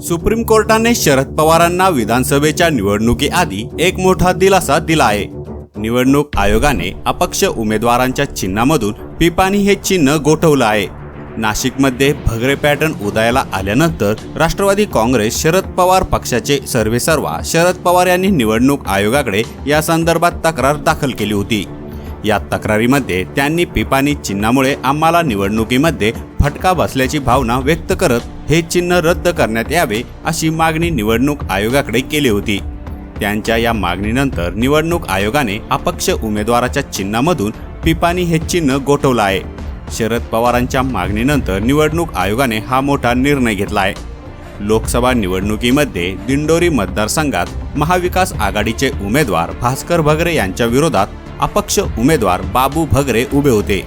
Supreme कोर्टाने शरद पवारांना विधानसभेच्या निवडणुकीआधी एक मोठा दिलासा दिला आहे. निवडणूक आयोगाने अपक्ष उमेदवारांच्या चिन्हामधून पिपाणी हे चिन्ह गोठवलं आहे. नाशिकमध्ये भगरे पॅटर्न उदयाला आल्यानंतर राष्ट्रवादी काँग्रेस शरद पवार पक्षाचे सर्वेसर्वा शरद पवार यांनी निवडणूक आयोगाकडे या संदर्भात तक्रार दाखल केली होती. या तक्रारीमध्ये त्यांनी पिपाणी चिन्हामुळे आम्हाला निवडणुकीमध्ये फटका बसल्याची भावना व्यक्त करत हे चिन्ह रद्द करण्यात यावे अशी मागणी निवडणूक आयोगाकडे केली होती. त्यांच्या या मागणीनंतर निवडणूक आयोगाने अपक्ष उमेदवाराच्या चिन्हामधून पिपाणी हे चिन्ह गोठवलं आहे. शरद पवारांच्या मागणीनंतर निवडणूक आयोगाने हा मोठा निर्णय घेतला आहे लोकसभा निवडणुकीमध्ये दिंडोरी मतदारसंघात महाविकास आघाडीचे उमेदवार भास्कर भगरे यांच्या विरोधात अपक्ष उमेदवार बाबू भगरे उभे होते.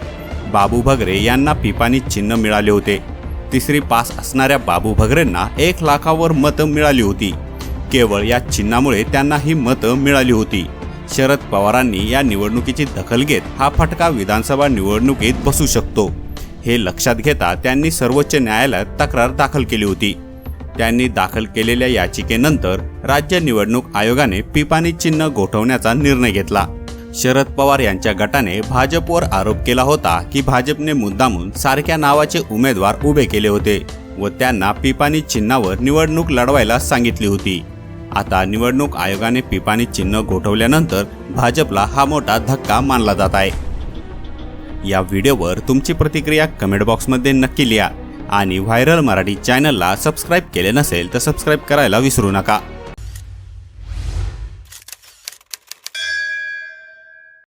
बाबू भगरे यांना पिपाणी चिन्ह मिळाले होते. तिसरी पास असणाऱ्या बाबू भगरेंना एक लाखावर मतं मिळाली होती. केवळ या चिन्हामुळे त्यांना ही मतं मिळाली होती. शरद पवारांनी या निवडणुकीची दखल घेत हा फटका विधानसभा निवडणुकीत बसू शकतो. हे लक्षात घेता त्यांनी सर्वोच्च न्यायालयात तक्रार दाखल केली होती. त्यांनी दाखल केलेल्या याचिकेनंतर राज्य निवडणूक आयोगाने पिपाणी चिन्ह गोठवण्याचा निर्णय घेतला. शरद पवार यांच्या गटाने भाजपवर आरोप केला होता की भाजपने मुद्दामून सारख्या नावाचे उमेदवार उभे केले होते व त्यांना पिपाणी चिन्हावर निवडणूक लढवायला सांगितली होती. आता निवडणूक आयोगाने पिपाणी चिन्ह गोठवल्यानंतर भाजपला हा मोठा धक्का मानला जात आहे. या व्हिडिओवर तुमची प्रतिक्रिया कमेंट बॉक्समध्ये नक्की लिहा आणि व्हायरल मराठी चॅनलला सबस्क्राईब केले नसेल तर सबस्क्राईब करायला विसरू नका.